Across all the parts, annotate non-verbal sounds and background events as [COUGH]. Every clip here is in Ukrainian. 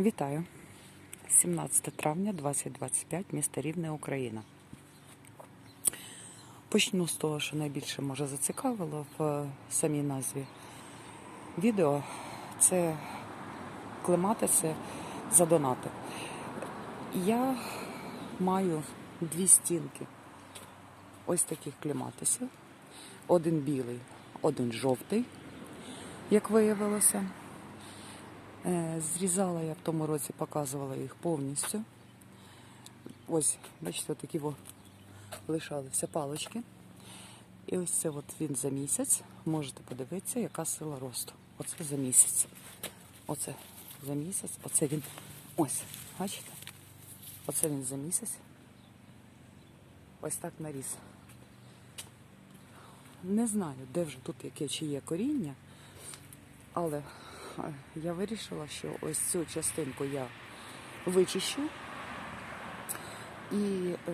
Вітаю. 17 травня 2025, місто Рівне, Україна. Почну з того, що найбільше може зацікавило в е, самій назві відео. Це клематиси за донати. Я маю дві стінки ось таких клематисів. Один білий, один жовтий, як виявилося. Е, Зрізала я в тому році, показувала їх повністю. Ось, бачите, такі лишалися палички. І ось це от він за місяць. Можете подивитися, яка сила росту. Оце за місяць. Оце за місяць. Оце він. Ось, бачите? Оце він за місяць. Ось так наріс. Не знаю, де вже тут яке чи є коріння, але я вирішила, що ось цю частинку я вичищу і е,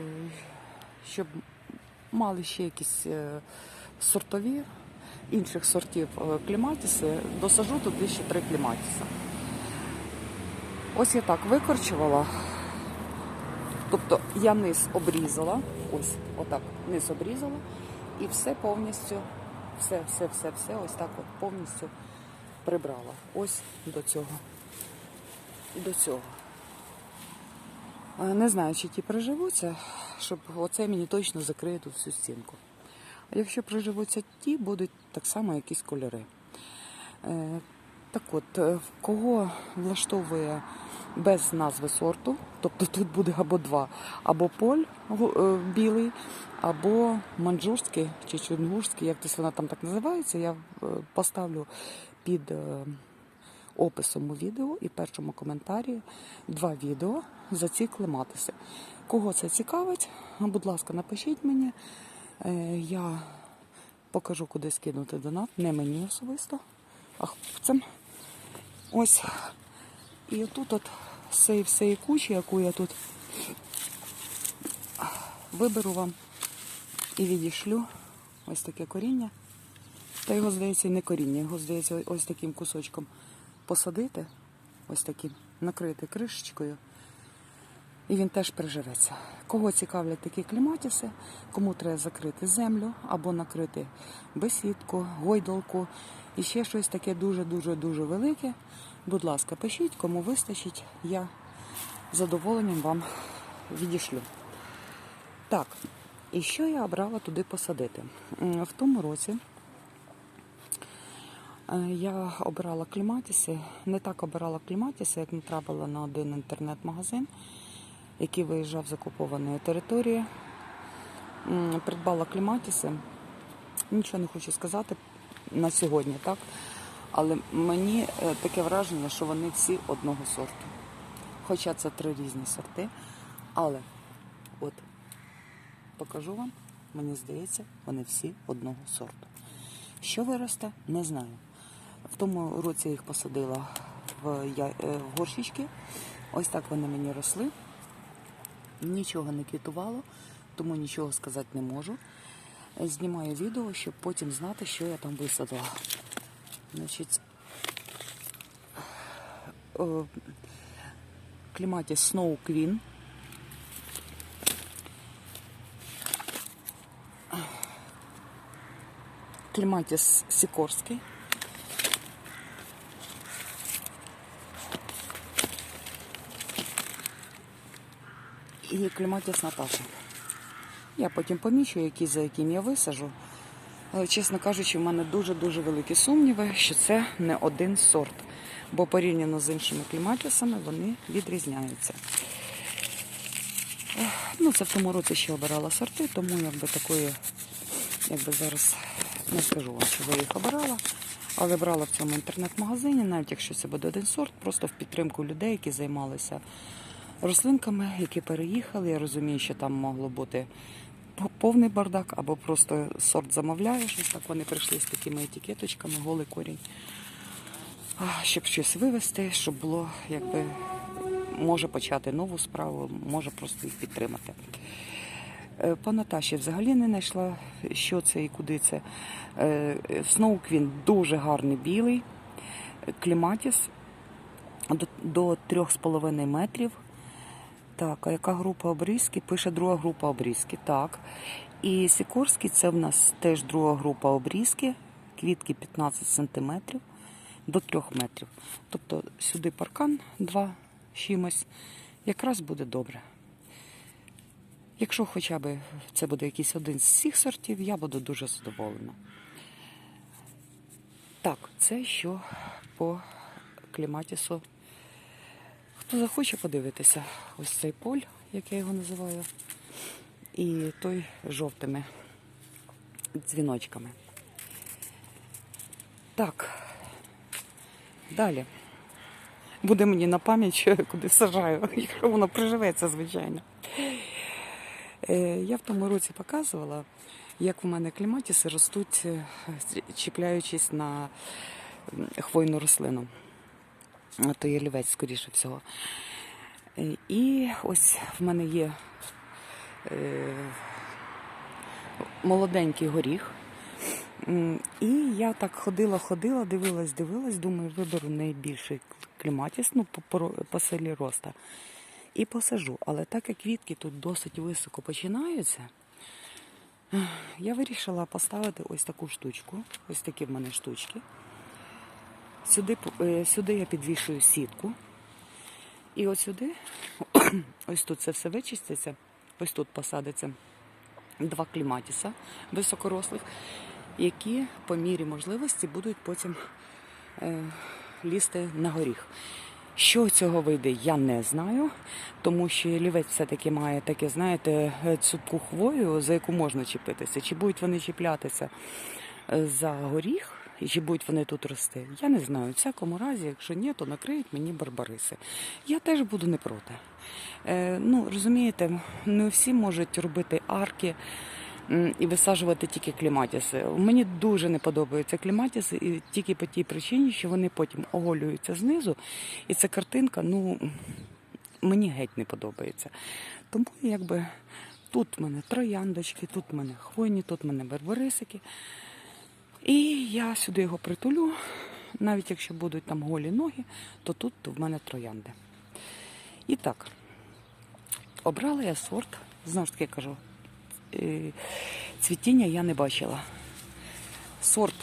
щоб мали ще якісь е, сортові інших сортів е, кліматіси, досажу туди ще три кліматіса. Ось я так викорчувала. Тобто я низ обрізала, ось отак низ обрізала, і все повністю, все, все, все, все, ось так от повністю прибрала. Ось до цього. До цього. Е, Не знаю, чи ті приживуться, щоб оце мені точно закриє тут всю стінку. А якщо приживуться ті, будуть так само якісь кольори. Е, Так от, е, кого влаштовує без назви сорту, тобто тут буде або два, або поль білий, або манджурський чи чунгурський, як десь вона там так називається, я поставлю під е, описом у відео і першому коментарі два відео за ці клематиси. Кого це цікавить, будь ласка, напишіть мені. Е, Я покажу, куди скинути донат. Не мені особисто, а хлопцям. Ось. І тут от з цієї кучі, яку я тут виберу вам і відішлю ось таке коріння. Та його, здається, не коріння, його, здається, ось таким кусочком посадити, ось таким, накрити кришечкою, і він теж приживеться. Кого цікавлять такі кліматіси, кому треба закрити землю або накрити бесідку, гойдалку і ще щось таке дуже-дуже-дуже велике. Будь ласка, пишіть, кому вистачить, я задоволенням вам відішлю. Так, і що я обрала туди посадити? В тому році я обирала кліматіси, не так обирала кліматіси, як натрапила на один інтернет-магазин, який виїжджав з окупованої території. Придбала кліматіси. Нічого не хочу сказати на сьогодні, так? Але мені е, таке враження, що вони всі одного сорту. Хоча це три різні сорти. Але от покажу вам, мені здається, вони всі одного сорту. Що виросте, не знаю. В тому році їх посадила е, в горщички. Ось так вони мені росли. Нічого не квітувало, тому нічого сказати не можу. Знімаю відео, щоб потім знати, що я там висадила. Значить, е, кліматіс Snow Queen. Кліматіс Сікорський. І кліматіс Наташа. Я потім помічу, які за яким я висажу. Але, чесно кажучи, в мене дуже-дуже великі сумніви, що це не один сорт. Бо порівняно з іншими кліматісами вони відрізняються. Ну, це в тому році ще обирала сорти, тому якби такої, якби зараз не скажу вам, що я їх обирала. Але брала в цьому інтернет-магазині, навіть якщо це буде один сорт, просто в підтримку людей, які займалися рослинками, які переїхали. Я розумію, що там могло бути повний бардак, або просто сорт замовляєш. Ось так вони прийшли з такими етикеточками, голий корінь. Щоб щось вивезти, щоб було, якби може почати нову справу, може просто їх підтримати. Е, По Наташі взагалі не знайшла, що це і куди це. Е, Сноуквін дуже гарний білий, кліматіс до, до 3,5 метрів. Так, а яка група обрізки? Пише друга група обрізки. Так. І Сікорський це в нас теж друга група обрізки. Квітки 15 см до 3 метрів. Тобто сюди паркан 2 чимось. Якраз буде добре. Якщо хоча б це буде якийсь один з всіх сортів, я буду дуже задоволена. Так, це що по кліматісу. Хто захоче подивитися, ось цей поль, як я його називаю, і той жовтими дзвіночками. Так, далі. Буде мені на пам'ять, що я куди сажаю, [LAUGHS] якщо воно приживеться, звичайно. Е, Я в тому році показувала, як в мене кліматіси ростуть, е, чіпляючись на хвойну рослину. А то є лівець, скоріше всього. Е, І ось в мене є е, молоденький горіх. І я так ходила, ходила, дивилась, дивилась, думаю, виберу найбільший кліматіс, ну, по, по селі роста. І посажу. Але так як квітки тут досить високо починаються, я вирішила поставити ось таку штучку. Ось такі в мене штучки. Сюди, е, сюди я підвішую сітку. І ось сюди, [CLEARS THROAT] ось тут це все вичиститься, ось тут посадиться два кліматіса високорослих, які по мірі можливості будуть потім е, лізти на горіх. Що цього вийде, я не знаю, тому що лівець все-таки має таке, знаєте, е, цупку хвою, за яку можна чіпитися. Чи будуть вони чіплятися е, за горіх, і чи будуть вони тут рости? Я не знаю. В всякому разі, якщо ні, то накриють мені барбариси. Я теж буду не проти. Е, ну, розумієте, не всі можуть робити арки і висаджувати тільки кліматіси. Мені дуже не подобаються кліматіси, і тільки по тій причині, що вони потім оголюються знизу, і ця картинка, ну мені геть не подобається. Тому якби тут в мене трояндочки, тут в мене хвойні, тут в мене барбарисики. І я сюди його притулю. Навіть якщо будуть там голі ноги, то тут в мене троянди. І так, обрала я сорт, знову ж таки кажу, е, цвітіння я не бачила. Сорт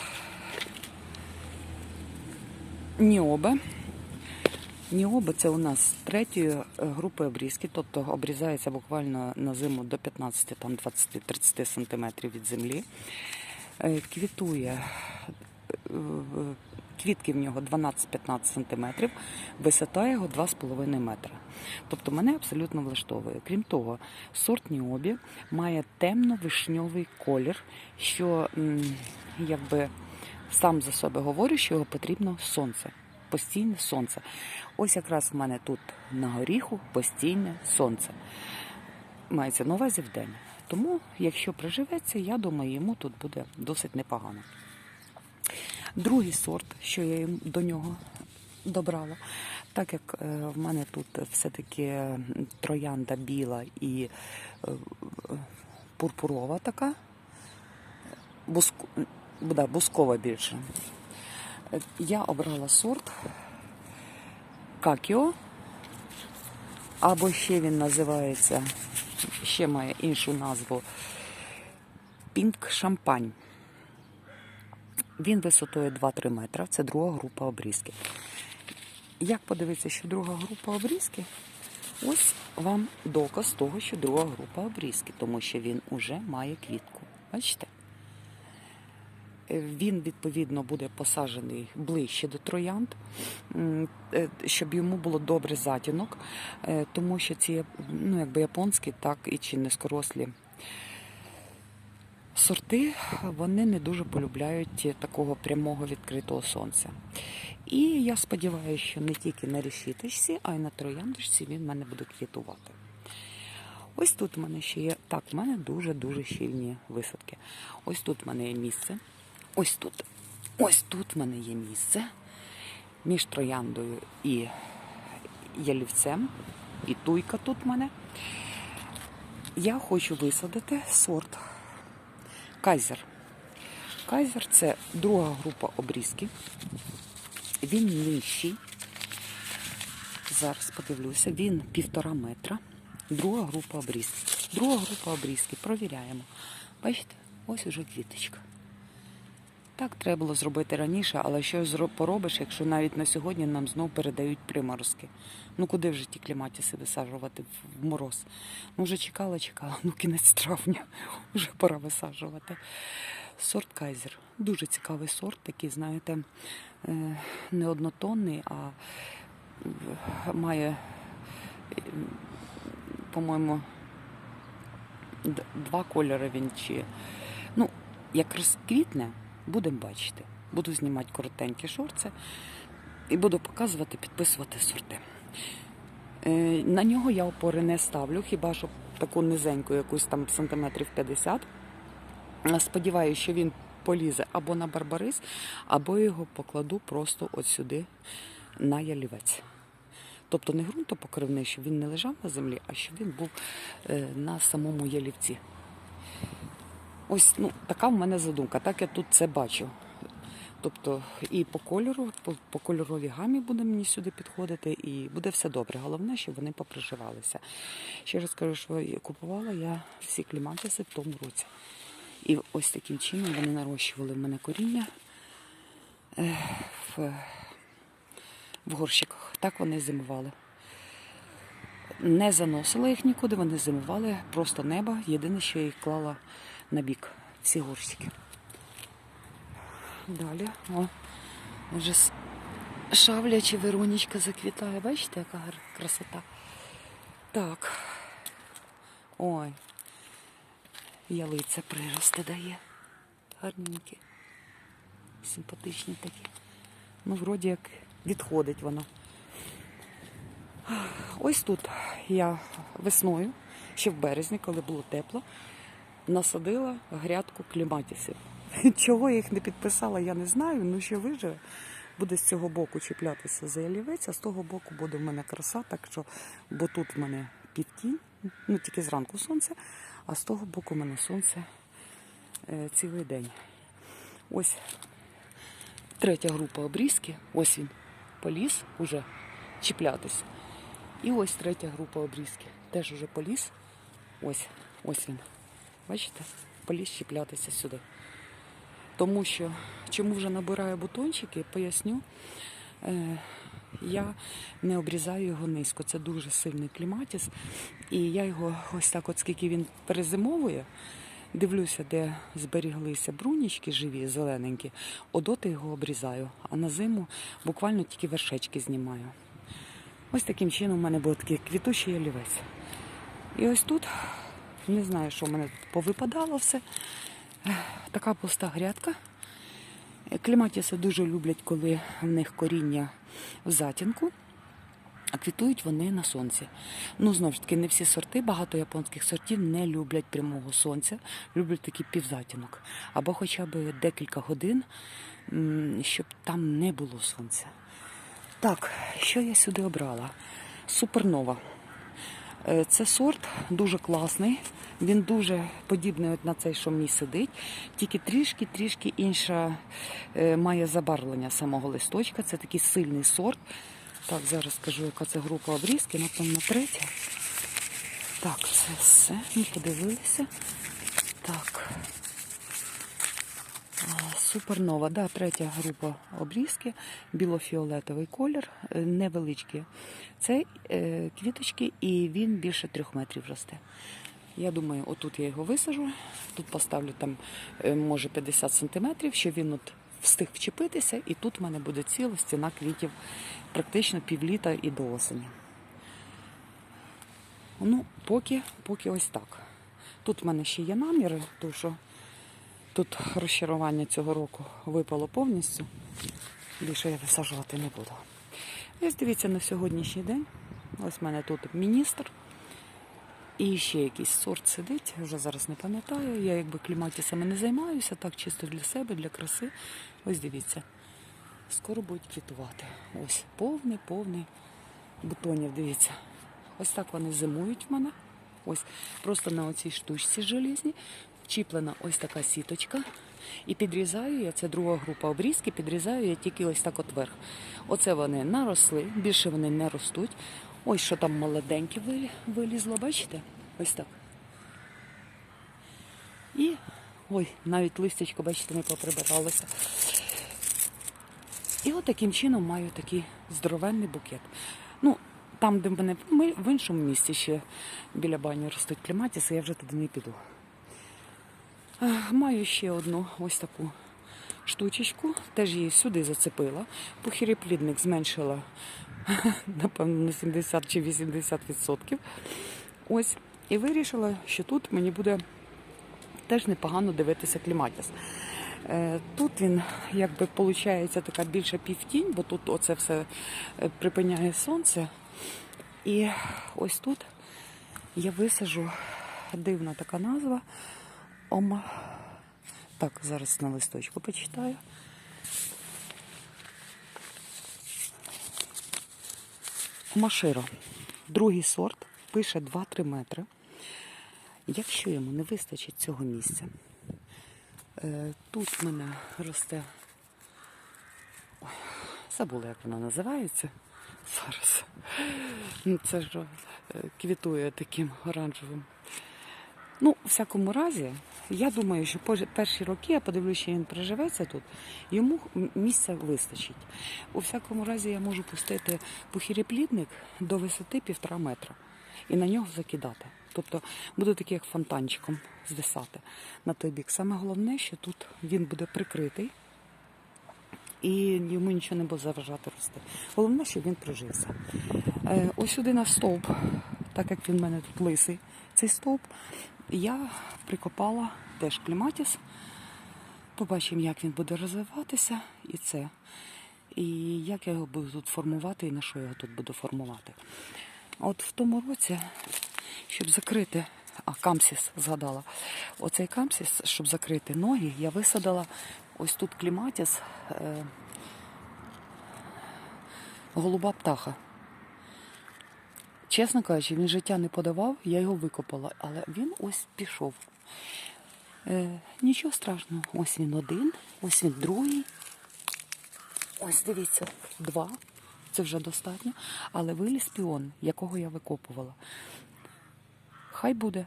Ніобе. Ніобе це у нас третьої е, групи обрізки, тобто обрізається буквально на зиму до 15-20-30 см від землі. Е, Квітує е, квітки в нього 12-15 см, висота його 2,5 метра. Тобто мене абсолютно влаштовує. Крім того, сорт Ніобі має темно-вишньовий колір, що якби сам за себе говорю, що його потрібно сонце. Постійне сонце. Ось якраз в мене тут на горіху постійне сонце. Мається на увазі в день. Тому, якщо приживеться, я думаю, йому тут буде досить непогано. Другий сорт, що я до нього добрала, так як е, в мене тут все-таки троянда біла і е, пурпурова така, буску, да, бускова більше. Я обрала сорт Какіо, або ще він називається, ще має іншу назву Пінк Шампань. Він висотою 2-3 метри. Це друга група обрізки. Як подивитися, що друга група обрізки? Ось вам доказ того, що друга група обрізки, тому що він уже має квітку. Бачите? Він, відповідно, буде посаджений ближче до троянд, е, щоб йому було добре затінок, е, тому що ці ну, якби японські, так і чи низькорослі сорти вони не дуже полюбляють такого прямого відкритого сонця. І я сподіваюся, що не тільки на решіточці, а й на трояндочці він в мене буде квітувати. Ось тут в мене ще є. Так, в мене дуже-дуже щільні висадки. Ось тут в мене є місце. Ось тут. Ось тут в мене є місце між трояндою і ялівцем. І туйка тут в мене. Я хочу висадити сорт Кайзер. Кайзер це друга група обрізки. Він нижчий. зараз подивлюся. Він півтора метра. Друга група обрізки. Друга група обрізки. Провіряємо. Бачите, ось уже квіточка. Так треба було зробити раніше, але що поробиш, якщо навіть на сьогодні нам знов передають приморозки. Ну куди вже ті кліматіси висаджувати в мороз? Ну вже чекала, чекала, ну кінець травня, [LAUGHS] вже пора висаджувати. Сорт Кайзер. Дуже цікавий сорт, такий, знаєте, е, не однотонний, а має, по-моєму, два кольори він чи. Ну, як розквітне, будемо бачити. Буду знімати коротенькі шорти і буду показувати, підписувати сорти. Е, На нього я опори не ставлю, хіба що таку низеньку, якусь там сантиметрів 50. Е, Сподіваюся, що він полізе або на барбарис, або його покладу просто от сюди на ялівець. Тобто не ґрунтопокривний, щоб він не лежав на землі, а щоб він був е, на самому ялівці. Ось ну, така в мене задумка, так я тут це бачу. Тобто і по кольору, по, по кольоровій гамі буде мені сюди підходити, і буде все добре. Головне, щоб вони поприживалися. Ще раз кажу, що купувала я всі кліматиси в тому році. І ось таким чином вони нарощували в мене коріння е, в, в горщиках. Так вони зимували. Не заносила їх нікуди, вони зимували, просто небо. Єдине, що я їх клала на бік, всі горщики. Далі, о, вже с- шавляча Веронічка заквітає. Бачите, яка красота. Так. Ой. Ялиця прирости дає. Гарненькі. Симпатичні такі. Ну, вроді як відходить воно. Ось тут я весною, ще в березні, коли було тепло, насадила грядку кліматісів. [LAUGHS] Чого я їх не підписала, я не знаю. Ну що виживе. Буде з цього боку чіплятися за ялівець, а з того боку буде в мене краса, так що, бо тут в мене під тінь, ну тільки зранку сонце, а з того боку в мене сонце е, цілий день. Ось третя група обрізки, ось він поліз уже чіплятися. І ось третя група обрізки. Теж уже поліз. Ось, ось він. Бачите? Поліз чіплятися сюди. Тому що чому вже набираю бутончики, поясню. Е, я не обрізаю його низько. Це дуже сильний кліматіс. І я його ось так, от скільки він перезимовує, дивлюся, де зберіглися брунічки живі, зелененькі, одоти його обрізаю, а на зиму буквально тільки вершечки знімаю. Ось таким чином у мене був такий квітучий олівець. І ось тут, не знаю, що в мене тут повипадало все. Така пуста грядка. Кліматіси дуже люблять, коли в них коріння в затінку, а квітують вони на сонці. Ну, знову ж таки, не всі сорти, багато японських сортів не люблять прямого сонця, люблять такий півзатінок. Або хоча б декілька годин, щоб там не було сонця. Так, що я сюди обрала? Супернова. Е, Це сорт дуже класний. Він дуже подібний на цей, що мій сидить, тільки трішки-трішки інша е, має забарвлення самого листочка. Це такий сильний сорт. Так, зараз скажу, яка це група обрізки, напевно, третя. Так, це все. Ми подивилися. Так. Супернова, да, третя група обрізки, білофіолетовий колір, е, невеличкі. Це е, квіточки, і він більше трьох метрів росте. Я думаю, отут я його висажу, тут поставлю там, е, може, 50 сантиметрів, щоб він от встиг вчепитися, і тут в мене буде ціла стіна квітів практично півліта і до осені. Ну, поки, поки ось так. Тут в мене ще є наміри, тому що Тут розчарування цього року випало повністю. Більше я висаджувати не буду. Ось дивіться на сьогоднішній день. Ось в мене тут міністр. І ще якийсь сорт сидить, вже зараз не пам'ятаю. Я якби кліматісами не займаюся, так чисто для себе, для краси. Ось дивіться. Скоро будуть квітувати. Ось повний, повний бутонів, дивіться. Ось так вони зимують в мене. Ось просто на оцій штучці желізній. Вчіплена ось така сіточка, І підрізаю я, це друга група обрізки, підрізаю я тільки ось так от вверх. Оце вони наросли, більше вони не ростуть. Ось що там молоденьке вилізло, бачите? Ось так. І ой, навіть листячко, бачите, не поприбиралося. І от таким чином маю такий здоровенний букет. Ну, там, де мене ми в іншому місці ще біля бані ростуть клематіси, я вже туди не піду. Е, Маю ще одну ось таку штучечку, теж її сюди зацепила. Пухіріплідник зменшила, [LAUGHS] напевно, на 70 чи 80%. Ось. І вирішила, що тут мені буде теж непогано дивитися кліматіс. Е, Тут він якби виходить така більша півтінь, бо тут оце все е, припиняє сонце. І ось тут я висажу дивна така назва. Ома. Так, зараз на листочку почитаю. Омаширо. Другий сорт, пише 2-3 метри. Якщо йому не вистачить цього місця, е, тут в мене росте. Забула, як вона називається. Зараз. Це ж е, квітує таким оранжевим. Ну, у всякому разі, я думаю, що перші роки, я подивлюся, що він приживеться тут, йому місця вистачить. У всякому разі, я можу пустити похіріплідник до висоти півтора метра і на нього закидати. Тобто буду такий як фонтанчиком звисати на той бік. Саме головне, що тут він буде прикритий і йому нічого не буде заважати рости. Головне, щоб він прижився. Е, ось сюди на стовп, так як він в мене тут лисий, цей стовп, я прикопала теж кліматіс. Побачимо, як він буде розвиватися, і це. І як я його буду тут формувати, і на що я його тут буду формувати. От в тому році, щоб закрити, а камсіс згадала, оцей камсіс, щоб закрити ноги, я висадила ось тут кліматіс, е, голуба птаха. Чесно кажучи, він життя не подавав, я його викопала, але він ось пішов. Е, нічого страшного, ось він один, ось він другий. Ось дивіться, два. Це вже достатньо. Але виліз піон, якого я викопувала. Хай буде.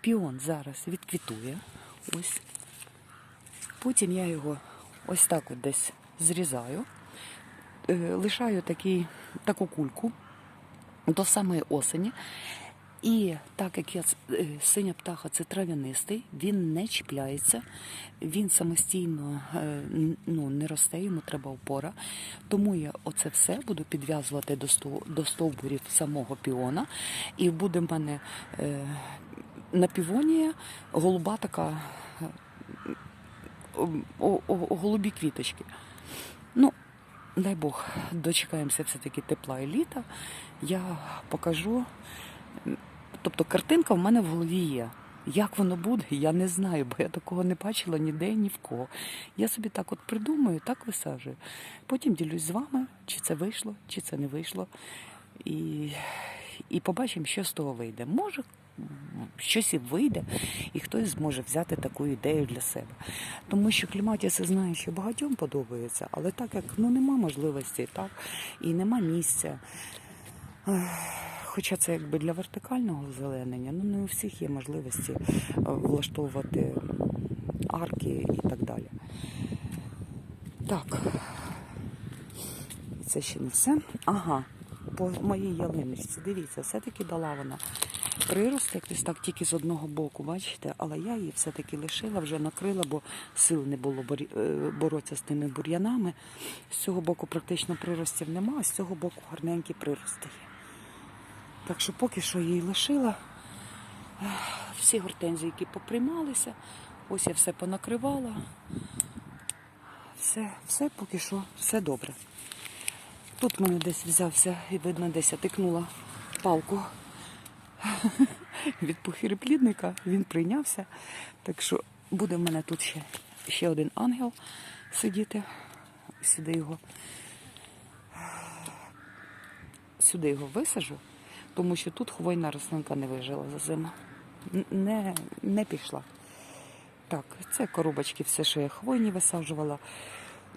Піон зараз відквітує. Ось. Потім я його ось так от десь зрізаю, е, лишаю такий, таку кульку до самої осені. І так як я е, синя птаха це трав'янистий, він не чіпляється, він самостійно е, ну, не росте, йому треба опора. Тому я оце все буду підв'язувати до, стовбурів самого піона. І буде в мене е, на півоні голуба така голубі квіточки. Дай Бог, дочекаємося все-таки тепла і літа. Я покажу. Тобто картинка в мене в голові є. Як воно буде, я не знаю, бо я такого не бачила ніде ні в кого. Я собі так от придумаю, так висаджую. Потім ділюсь з вами, чи це вийшло, чи це не вийшло. І, і побачимо, що з того вийде. Може, щось і вийде, і хтось зможе взяти таку ідею для себе. Тому що кліматіси знаю, що багатьом подобається, але так як ну, нема можливості, так, і нема місця. Хоча це якби для вертикального озеленення, ну не у всіх є можливості е, влаштовувати арки і так далі. Так, це ще не все. Ага, по моїй ялиночці, дивіться, все-таки дала вона прирост, якось так тільки з одного боку, бачите, але я її все-таки лишила, вже накрила, бо сил не було е, боротися з тими бур'янами. З цього боку практично приростів нема, а з цього боку гарненькі прирости є. Так що поки що її лишила. Всі гортензії, які поприймалися, ось я все понакривала. Все, все поки що, все добре. Тут мене десь взявся, і видно, десь я тикнула палку [LAUGHS] від похиреплідника, він прийнявся. Так що буде в мене тут ще, ще один ангел сидіти. Сюди його сюди його висажу, тому що тут хвойна рослинка не вижила за зиму. Не, не пішла. Так, це коробочки, все, що я хвойні висаджувала.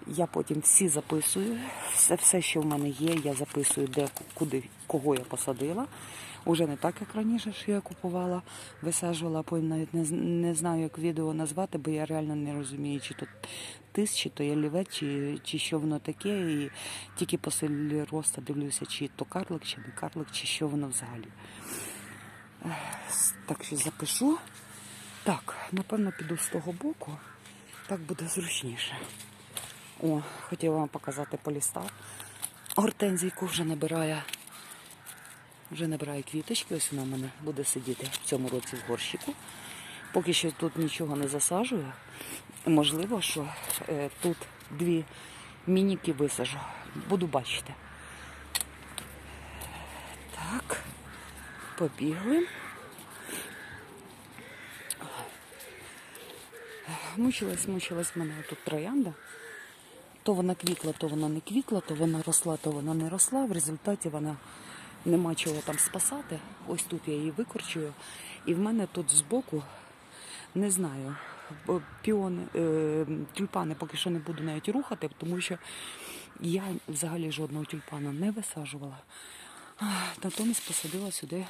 Я потім всі записую. Все, все, що в мене є, я записую, де, куди, кого я посадила. Уже не так, як раніше, що я купувала, висаджувала, потім навіть не, не знаю, як відео назвати, бо я реально не розумію, чи то тис, чи то ялівець, чи, чи що воно таке. І тільки по силі росту дивлюся, чи то карлик, чи не карлик, чи що воно взагалі. Так що запишу. Так, напевно, піду з того боку. Так буде зручніше. О, хотіла вам показати поліста. Гортензійку вже набирає. Вже набирає квіточки. Ось вона в мене буде сидіти в цьому році в горщику. Поки що тут нічого не засаджую. Можливо, що е, тут дві мініки висажу. Буду бачити. Так, побігли. Мучилась, мучилась в мене тут троянда. То вона квітла, то вона не квітла, то вона росла, то вона не росла. В результаті вона нема чого там спасати. Ось тут я її викорчую. І в мене тут збоку, не знаю, піони, е, тюльпани поки що не буду навіть рухати, тому що я взагалі жодного тюльпана не висаджувала. Натомість посадила сюди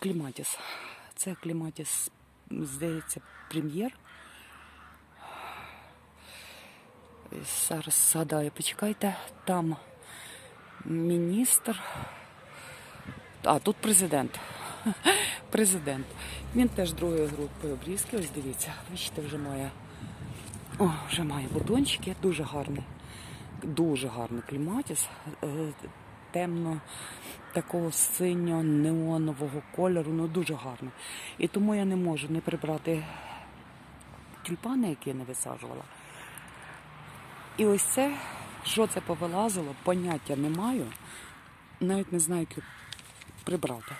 кліматіс. Це кліматіс, здається, прем'єр. Зараз згадаю, почекайте, там міністр. А, тут президент. [LAUGHS] Президент. Він теж другої групи обрізки. Ось дивіться, бачите, вже має. О, вже має бутончики, дуже гарний. Дуже гарний кліматіс. Е, Темно такого синьо-неонового кольору, ну дуже гарно. І тому я не можу не прибрати тюльпани, які я не висаджувала. І ось це, що це повилазило, поняття не маю. Навіть не знаю, як прибрати.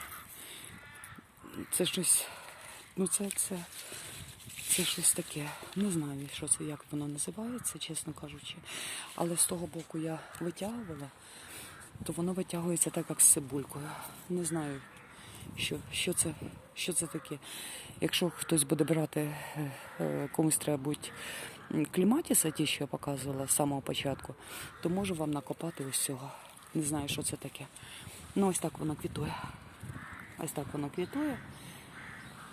Це щось, ну це, це, це щось таке. Не знаю, що це, як воно називається, чесно кажучи. Але з того боку я витягувала, то воно витягується так, як з цибулькою. Не знаю, що, що, це, що це таке. Якщо хтось буде брати, е, е, комусь треба будь кліматіса, ті, що я показувала з самого початку, то можу вам накопати ось цього. Не знаю, що це таке. Ну, ось так воно квітує. Ось так воно квітує.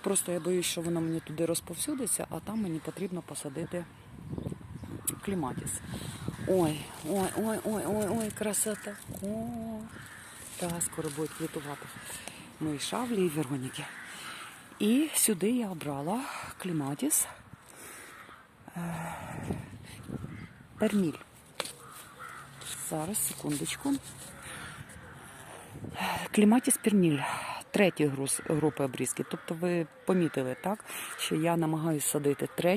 Просто я боюсь, що воно мені туди розповсюдиться, а там мені потрібно посадити кліматіс. Ой, ой, ой, ой, ой, ой, красота. О, та скоро буде квітувати мої шавлі і Вероніки. І сюди я обрала кліматіс перміль. Зараз, секундочку. Кліматіс перміль. Третьої групи обрізки. Тобто ви помітили, так, що я намагаюся садити третю